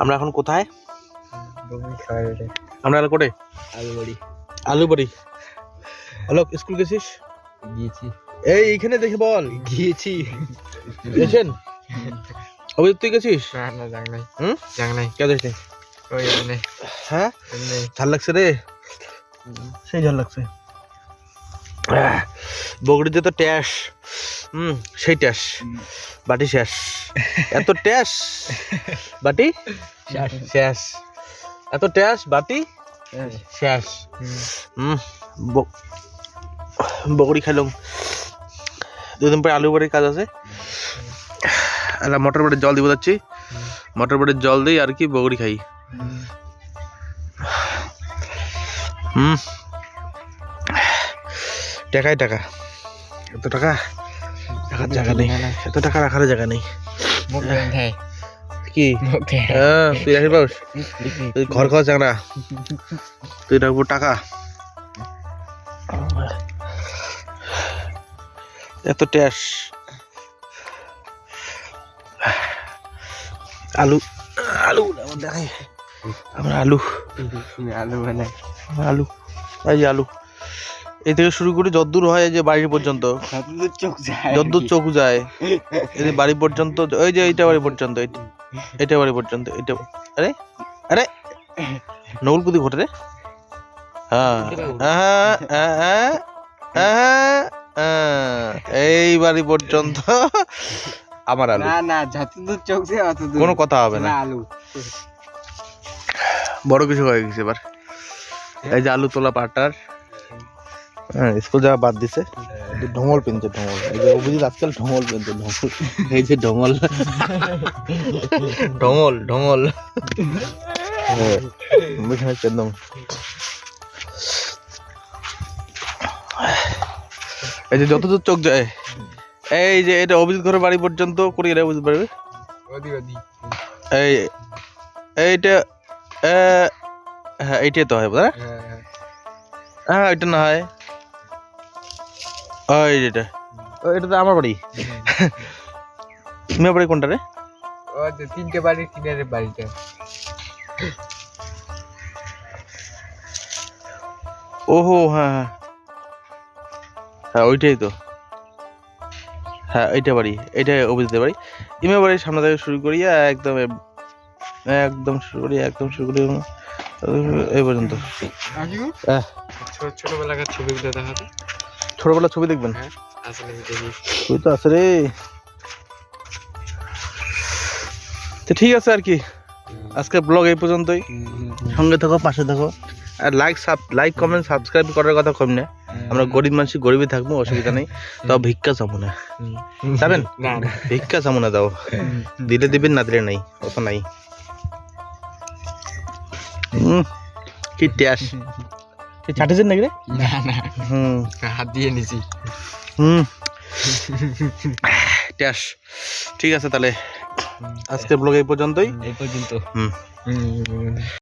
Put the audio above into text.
আমরা এখন কোথায়? আমরা কোটে আলু বড়ি আলু বাড়ি হ্যালো স্কুল গেছিস? গিয়েছি। এই এইখানে দেখে বল। গিয়েছি। গেছেন অভিজিৎ তুই গেছিস? না না যাক নাই। হুম? যাক নাই। কে দেখছিস ওই এনে হ্যাঁ? ঝাল লাগছে রে। সেই ঝাল লাগছে। বগড়ির যে তো ট্যাস। হুম সেই ট্যাস। বাটি শেষ। এত ট্যাস? বাটি? শেষ। এত ট্যাস? বাটি? শেষ। হুম। ব- বগড়ি খাইলাম। দুদিন পরে আলু বাড়ির কাজ আছে। মটর বাড়ির জল দিব যাচ্ছি। মটর বাড়ির জল দিই আর কি বগড়ি খাই। হুম। টাকাই টাকা। এত টাকা? রাখার জায়গা নেই। এত টাকা রাখার জায়গা নেই। দেয় কি? হ্যাঁ তুই রাখি পাস তুই ঘর খাওয়া চাংরা তুই রাখব টাকা? এত ট্যাস আলু আলু দেখাই। আমার আলু। আলু বানাই। আলু এই আলু। এই থেকে শুরু করে যদ্দূর হয় এই যে বাড়ি পর্যন্ত। যদ্দূর চোখ যায়। এই যে বাড়ি পর্যন্ত ওই যে এইটা বাড়ি পর্যন্ত এইটা এটা বাড়ি পর্যন্ত এটা আরে আরে নকুলপুতি ঘটে রে। হ্যাঁ হ্যাঁ, হ্যাঁ, হ্যাঁ, হ্যাঁ, হ্যাঁ, এই বাড়ি পর্যন্ত। আমার আলু। না না যতদূর চোখ যায় অতদূর। কোনো কথা হবে না আলু। বড় কিছু হয়ে গেছে এবার। এই যে আলু তোলা পাটার। হ্যাঁ স্কুল যাওয়া বাদ দিছে। ঢোঙল পেনছে ঢোঙল এই যে অভিজিৎ আজকাল ঢোঙল পেনছে ঢোঙল এই যে ঢোঙল ঢোঙল ঢোঙল হ্যাঁ, বুঝে হচ্ছে একদম। এই যে যতদূর চোখ যায় এই যে এটা অভিজিৎ ঘরের বাড়ি পর্যন্ত করে গেলে বুঝতে পারবে এই এইটা এ, হ্যাঁ এইটাই তো হয় বুঝা হ্যাঁ। হ্যাঁ এটা না হয়। ওই ও, এটা। তো আমার বাড়ি। মেয়ে বাড়ি কোনটা রে? ও তিনটে বাড়ির কিনারে বাড়িটা ওহো হ্যাঁ হ্যাঁ। হ্যাঁ ওইটাই তো। হ্যাঁ এইটা বাড়ি এইটাই অভিজিতের বাড়ি। ইমে বাড়ির সামনে থেকে শুরু করি একদম একদম শুরু করি একদম শুরু করি এই পর্যন্ত। আহ, ছোট ছোটবেলাকার ছবিগুলো দেখাতে। ছোটবেলার ছবি দেখবেন? হ্যাঁ দেখি। তুই তো আছে রে। তো ঠিক আছে আর কি। আজকে ব্লগ এই পর্যন্তই। সঙ্গে থাকো পাশে থাকো। আর like sub like comment subscribe করার কথা কম না। আমরা গরিব মানুষ গরিবই থাকব অসুবিধা নেই। তাও ভিক্ষা চাবো না যাবেন ভিক্ষা চাবো না দাও দিলে দিবেন না দিলে নাই। অত নাই। কি ট্যাস তুই চাটেছেন নাকি রে? না না। হুম। হাত দিয়ে নিছি হুম। ট্যাশ ঠিক আছে তাহলে। আজকের ব্লগ এই পর্যন্তই। এই পর্যন্ত। হুম। হুম।